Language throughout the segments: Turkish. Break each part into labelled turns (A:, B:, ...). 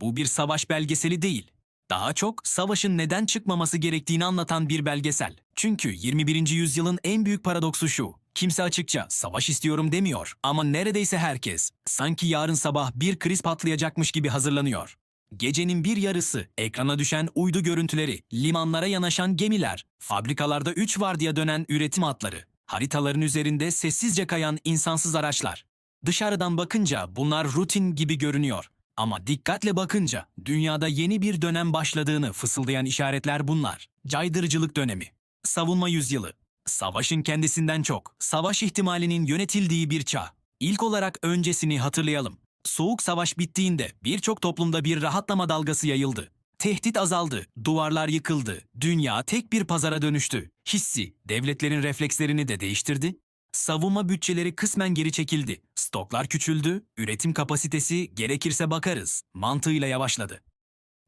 A: Bu bir savaş belgeseli değil. Daha çok savaşın neden çıkmaması gerektiğini anlatan bir belgesel. Çünkü 21. yüzyılın en büyük paradoksu şu. Kimse açıkça savaş istiyorum demiyor ama neredeyse herkes sanki yarın sabah bir kriz patlayacakmış gibi hazırlanıyor. Gecenin bir yarısı ekrana düşen uydu görüntüleri, limanlara yanaşan gemiler, fabrikalarda 3 vardiya dönen üretim hatları, haritaların üzerinde sessizce kayan insansız araçlar. Dışarıdan bakınca bunlar rutin gibi görünüyor. Ama dikkatle bakınca dünyada yeni bir dönem başladığını fısıldayan işaretler bunlar. Caydırıcılık dönemi, savunma yüzyılı, savaşın kendisinden çok, savaş ihtimalinin yönetildiği bir çağ. İlk olarak öncesini hatırlayalım. Soğuk savaş bittiğinde birçok toplumda bir rahatlama dalgası yayıldı. Tehdit azaldı, duvarlar yıkıldı, dünya tek bir pazara dönüştü. Hissi, devletlerin reflekslerini de değiştirdi. Savunma bütçeleri kısmen geri çekildi. Stoklar küçüldü, üretim kapasitesi gerekirse bakarız mantığıyla yavaşladı.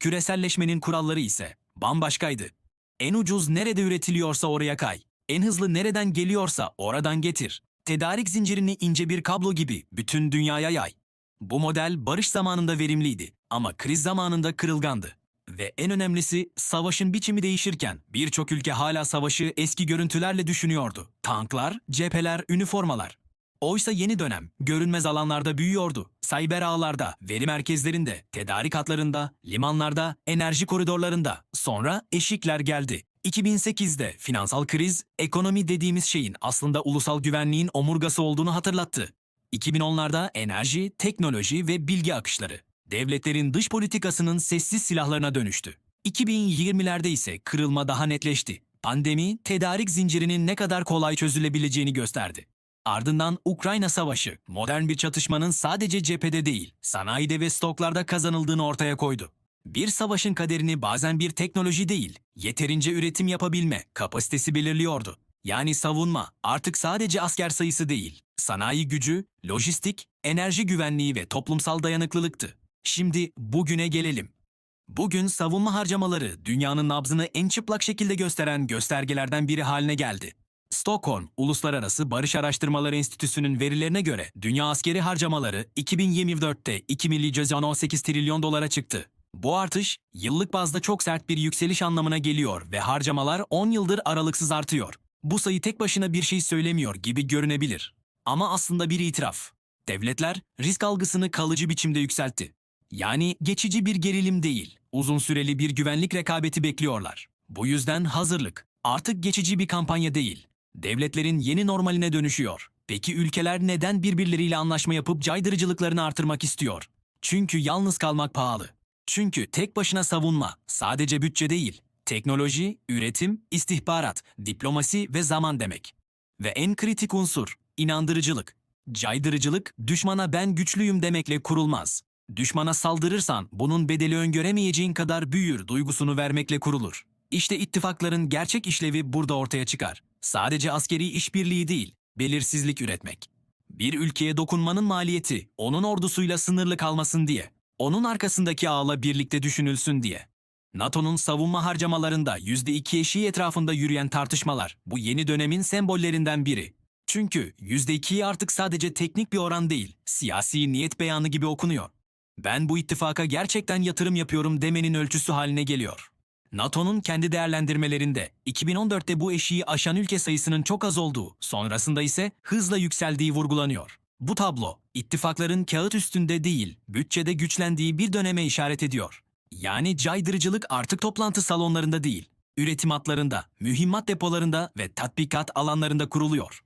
A: Küreselleşmenin kuralları ise bambaşkaydı. En ucuz nerede üretiliyorsa oraya kay. En hızlı nereden geliyorsa oradan getir. Tedarik zincirini ince bir kablo gibi bütün dünyaya yay. Bu model barış zamanında verimliydi ama kriz zamanında kırılgandı. Ve en önemlisi savaşın biçimi değişirken birçok ülke hala savaşı eski görüntülerle düşünüyordu. Tanklar, cepheler, üniformalar. Oysa yeni dönem görünmez alanlarda büyüyordu. Sayber ağlarda, veri merkezlerinde, tedarik hatlarında, limanlarda, enerji koridorlarında. Sonra eşikler geldi. 2008'de finansal kriz, ekonomi dediğimiz şeyin aslında ulusal güvenliğin omurgası olduğunu hatırlattı. 2010'larda enerji, teknoloji ve bilgi akışları devletlerin dış politikasının sessiz silahlarına dönüştü. 2020'lerde ise kırılma daha netleşti. Pandemi, tedarik zincirinin ne kadar kolay çözülebileceğini gösterdi. Ardından Ukrayna Savaşı, modern bir çatışmanın sadece cephede değil, sanayide ve stoklarda kazanıldığını ortaya koydu. Bir savaşın kaderini bazen bir teknoloji değil, yeterince üretim yapabilme kapasitesi belirliyordu. Yani savunma artık sadece asker sayısı değil, sanayi gücü, lojistik, enerji güvenliği ve toplumsal dayanıklılıktı. Şimdi bugüne gelelim. Bugün savunma harcamaları dünyanın nabzını en çıplak şekilde gösteren göstergelerden biri haline geldi. Stockholm Uluslararası Barış Araştırmaları Enstitüsü'nün verilerine göre dünya askeri harcamaları 2024'te 2 milyon 18 trilyon dolara çıktı. Bu artış yıllık bazda çok sert bir yükseliş anlamına geliyor ve harcamalar 10 yıldır aralıksız artıyor. Bu sayı tek başına bir şey söylemiyor gibi görünebilir. Ama aslında bir itiraf. Devletler risk algısını kalıcı biçimde yükseltti. Yani geçici bir gerilim değil, uzun süreli bir güvenlik rekabeti bekliyorlar. Bu yüzden hazırlık artık geçici bir kampanya değil. Devletlerin yeni normaline dönüşüyor. Peki ülkeler neden birbirleriyle anlaşma yapıp caydırıcılıklarını artırmak istiyor? Çünkü yalnız kalmak pahalı. Çünkü tek başına savunma sadece bütçe değil, teknoloji, üretim, istihbarat, diplomasi ve zaman demek. Ve en kritik unsur inandırıcılık. Caydırıcılık düşmana ben güçlüyüm demekle kurulmaz. Düşmana saldırırsan bunun bedeli öngöremeyeceğin kadar büyür duygusunu vermekle kurulur. İşte ittifakların gerçek işlevi burada ortaya çıkar. Sadece askeri işbirliği değil, belirsizlik üretmek. Bir ülkeye dokunmanın maliyeti onun ordusuyla sınırlı kalmasın diye, onun arkasındaki ağla birlikte düşünülsün diye. NATO'nun savunma harcamalarında %2 eşiği etrafında yürüyen tartışmalar bu yeni dönemin sembollerinden biri. Çünkü %2'yi artık sadece teknik bir oran değil, siyasi niyet beyanı gibi okunuyor. Ben bu ittifaka gerçekten yatırım yapıyorum demenin ölçüsü haline geliyor. NATO'nun kendi değerlendirmelerinde 2014'te bu eşiği aşan ülke sayısının çok az olduğu, sonrasında ise hızla yükseldiği vurgulanıyor. Bu tablo, ittifakların kağıt üstünde değil, bütçede güçlendiği bir döneme işaret ediyor. Yani caydırıcılık artık toplantı salonlarında değil, üretim hatlarında, mühimmat depolarında ve tatbikat alanlarında kuruluyor.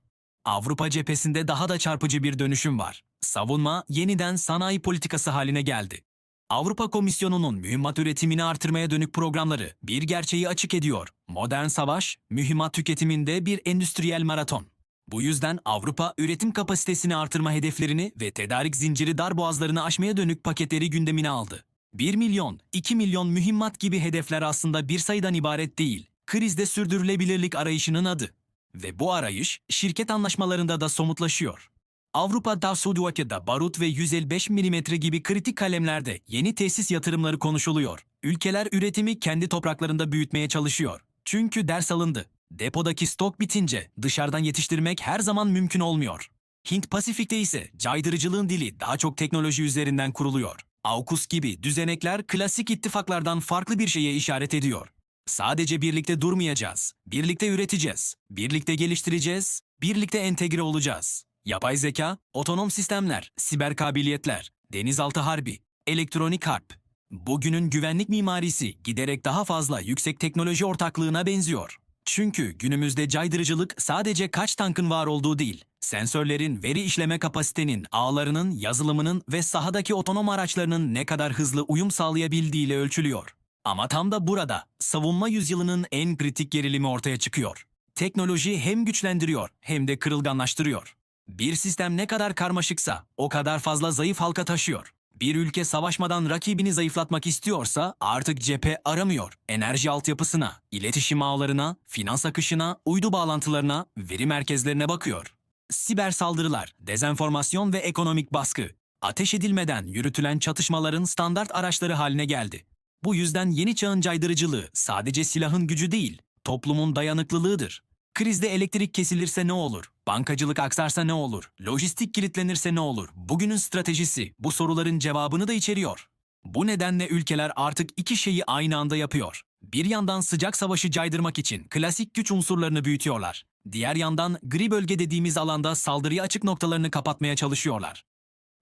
A: Avrupa cephesinde daha da çarpıcı bir dönüşüm var. Savunma yeniden sanayi politikası haline geldi. Avrupa Komisyonu'nun mühimmat üretimini artırmaya dönük programları bir gerçeği açık ediyor. Modern savaş, mühimmat tüketiminde bir endüstriyel maraton. Bu yüzden Avrupa üretim kapasitesini artırma hedeflerini ve tedarik zinciri darboğazlarını aşmaya dönük paketleri gündemine aldı. 1 milyon, 2 milyon mühimmat gibi hedefler aslında bir sayıdan ibaret değil. Krizde sürdürülebilirlik arayışının adı. Ve bu arayış şirket anlaşmalarında da somutlaşıyor. Avrupa'da Suudiyaka'da barut ve 155 mm gibi kritik kalemlerde yeni tesis yatırımları konuşuluyor. Ülkeler üretimi kendi topraklarında büyütmeye çalışıyor. Çünkü ders alındı. Depodaki stok bitince dışarıdan yetiştirmek her zaman mümkün olmuyor. Hint Pasifik'te ise caydırıcılığın dili daha çok teknoloji üzerinden kuruluyor. AUKUS gibi düzenekler klasik ittifaklardan farklı bir şeye işaret ediyor. Sadece birlikte durmayacağız. Birlikte üreteceğiz. Birlikte geliştireceğiz. Birlikte entegre olacağız. Yapay zeka, otonom sistemler, siber kabiliyetler, denizaltı harbi, elektronik harp. Bugünün güvenlik mimarisi giderek daha fazla yüksek teknoloji ortaklığına benziyor. Çünkü günümüzde caydırıcılık sadece kaç tankın var olduğu değil, sensörlerin, veri işleme kapasitenin, ağlarının, yazılımının ve sahadaki otonom araçlarının ne kadar hızlı uyum sağlayabildiğiyle ölçülüyor. Ama tam da burada savunma yüzyılının en kritik gerilimi ortaya çıkıyor. Teknoloji hem güçlendiriyor hem de kırılganlaştırıyor. Bir sistem ne kadar karmaşıksa o kadar fazla zayıf halka taşıyor. Bir ülke savaşmadan rakibini zayıflatmak istiyorsa artık cephe aramıyor. Enerji altyapısına, iletişim ağlarına, finans akışına, uydu bağlantılarına, veri merkezlerine bakıyor. Siber saldırılar, dezenformasyon ve ekonomik baskı, ateş edilmeden yürütülen çatışmaların standart araçları haline geldi. Bu yüzden yeni çağın caydırıcılığı sadece silahın gücü değil, toplumun dayanıklılığıdır. Krizde elektrik kesilirse ne olur? Bankacılık aksarsa ne olur? Lojistik kilitlenirse ne olur? Bugünün stratejisi bu soruların cevabını da içeriyor. Bu nedenle ülkeler artık iki şeyi aynı anda yapıyor. Bir yandan sıcak savaşı caydırmak için klasik güç unsurlarını büyütüyorlar. Diğer yandan gri bölge dediğimiz alanda saldırıya açık noktalarını kapatmaya çalışıyorlar.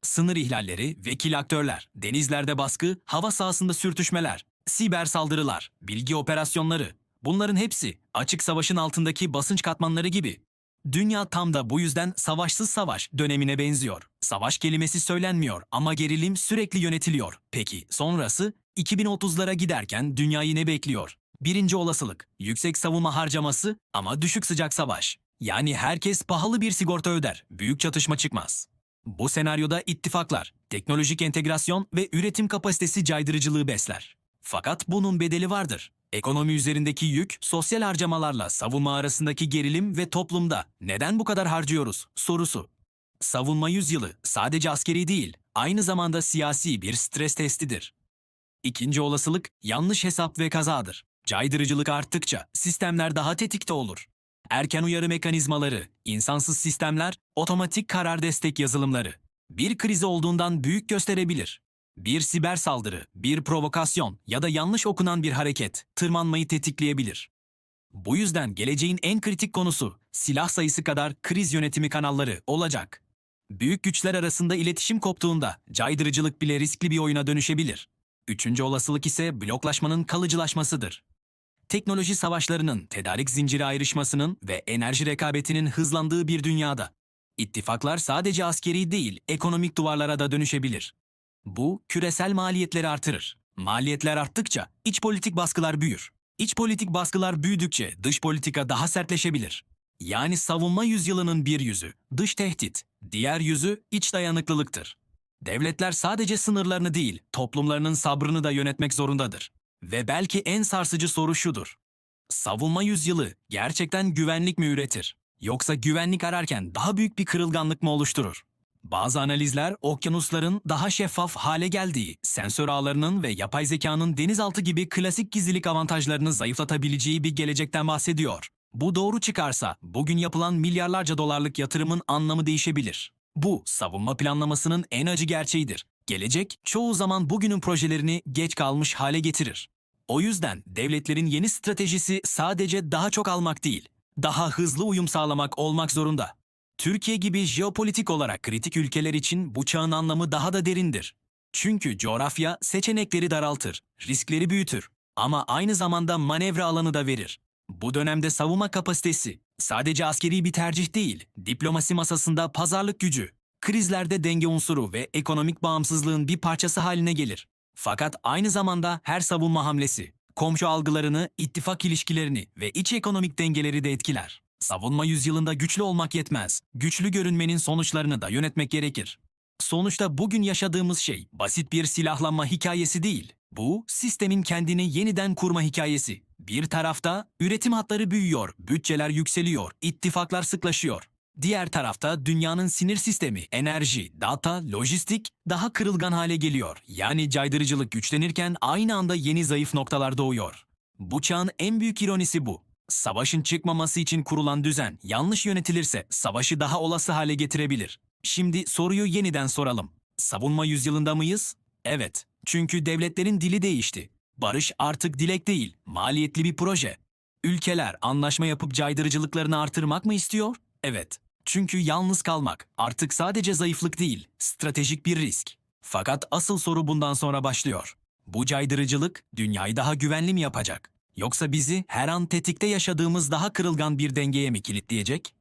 A: Sınır ihlalleri, vekil aktörler, denizlerde baskı, hava sahasında sürtüşmeler, siber saldırılar, bilgi operasyonları. Bunların hepsi açık savaşın altındaki basınç katmanları gibi. Dünya tam da bu yüzden savaşsız savaş dönemine benziyor. Savaş kelimesi söylenmiyor ama gerilim sürekli yönetiliyor. Peki sonrası 2030'lara giderken dünyayı ne bekliyor? Birinci olasılık yüksek savunma harcaması ama düşük sıcak savaş. Yani herkes pahalı bir sigorta öder, büyük çatışma çıkmaz. Bu senaryoda ittifaklar, teknolojik entegrasyon ve üretim kapasitesi caydırıcılığı besler. Fakat bunun bedeli vardır. Ekonomi üzerindeki yük, sosyal harcamalarla savunma arasındaki gerilim ve toplumda neden bu kadar harcıyoruz sorusu. Savunma yüzyılı sadece askeri değil, aynı zamanda siyasi bir stres testidir. İkinci olasılık yanlış hesap ve kazadır. Caydırıcılık arttıkça sistemler daha tetikte olur. Erken uyarı mekanizmaları, insansız sistemler, otomatik karar destek yazılımları. Bir kriz olduğundan büyük gösterebilir. Bir siber saldırı, bir provokasyon ya da yanlış okunan bir hareket tırmanmayı tetikleyebilir. Bu yüzden geleceğin en kritik konusu silah sayısı kadar kriz yönetimi kanalları olacak. Büyük güçler arasında iletişim koptuğunda caydırıcılık bile riskli bir oyuna dönüşebilir. Üçüncü olasılık ise bloklaşmanın kalıcılaşmasıdır. Teknoloji savaşlarının, tedarik zinciri ayrışmasının ve enerji rekabetinin hızlandığı bir dünyada ittifaklar sadece askeri değil, ekonomik duvarlara da dönüşebilir. Bu küresel maliyetleri artırır. Maliyetler arttıkça iç politik baskılar büyür. İç politik baskılar büyüdükçe dış politika daha sertleşebilir. Yani savunma yüzyılının bir yüzü dış tehdit, diğer yüzü iç dayanıklılıktır. Devletler sadece sınırlarını değil, toplumlarının sabrını da yönetmek zorundadır. Ve belki en sarsıcı soru şudur. Savunma yüzyılı gerçekten güvenlik mi üretir? Yoksa güvenlik ararken daha büyük bir kırılganlık mı oluşturur? Bazı analizler okyanusların daha şeffaf hale geldiği, sensör ağlarının ve yapay zekanın denizaltı gibi klasik gizlilik avantajlarını zayıflatabileceği bir gelecekten bahsediyor. Bu doğru çıkarsa bugün yapılan milyarlarca dolarlık yatırımın anlamı değişebilir. Bu savunma planlamasının en acı gerçeğidir. Gelecek çoğu zaman bugünün projelerini geç kalmış hale getirir. O yüzden devletlerin yeni stratejisi sadece daha çok almak değil, daha hızlı uyum sağlamak olmak zorunda. Türkiye gibi jeopolitik olarak kritik ülkeler için bu çağın anlamı daha da derindir. Çünkü coğrafya seçenekleri daraltır, riskleri büyütür ama aynı zamanda manevra alanı da verir. Bu dönemde savunma kapasitesi sadece askeri bir tercih değil, diplomasi masasında pazarlık gücü, krizlerde denge unsuru ve ekonomik bağımsızlığın bir parçası haline gelir. Fakat aynı zamanda her savunma hamlesi, komşu algılarını, ittifak ilişkilerini ve iç ekonomik dengeleri de etkiler. Savunma yüzyılında güçlü olmak yetmez. Güçlü görünmenin sonuçlarını da yönetmek gerekir. Sonuçta bugün yaşadığımız şey basit bir silahlanma hikayesi değil. Bu sistemin kendini yeniden kurma hikayesi. Bir tarafta üretim hatları büyüyor, bütçeler yükseliyor, ittifaklar sıklaşıyor. Diğer tarafta dünyanın sinir sistemi, enerji, data, lojistik daha kırılgan hale geliyor. Yani caydırıcılık güçlenirken aynı anda yeni zayıf noktalar doğuyor. Bu çağın en büyük ironisi bu. Savaşın çıkmaması için kurulan düzen yanlış yönetilirse savaşı daha olası hale getirebilir. Şimdi soruyu yeniden soralım. Savunma yüzyılında mıyız? Evet, çünkü devletlerin dili değişti. Barış artık dilek değil, maliyetli bir proje. Ülkeler anlaşma yapıp caydırıcılıklarını artırmak mı istiyor? Evet. Çünkü yalnız kalmak artık sadece zayıflık değil, stratejik bir risk. Fakat asıl soru bundan sonra başlıyor. Bu caydırıcılık dünyayı daha güvenli mi yapacak? Yoksa bizi her an tetikte yaşadığımız daha kırılgan bir dengeye mi kilitleyecek?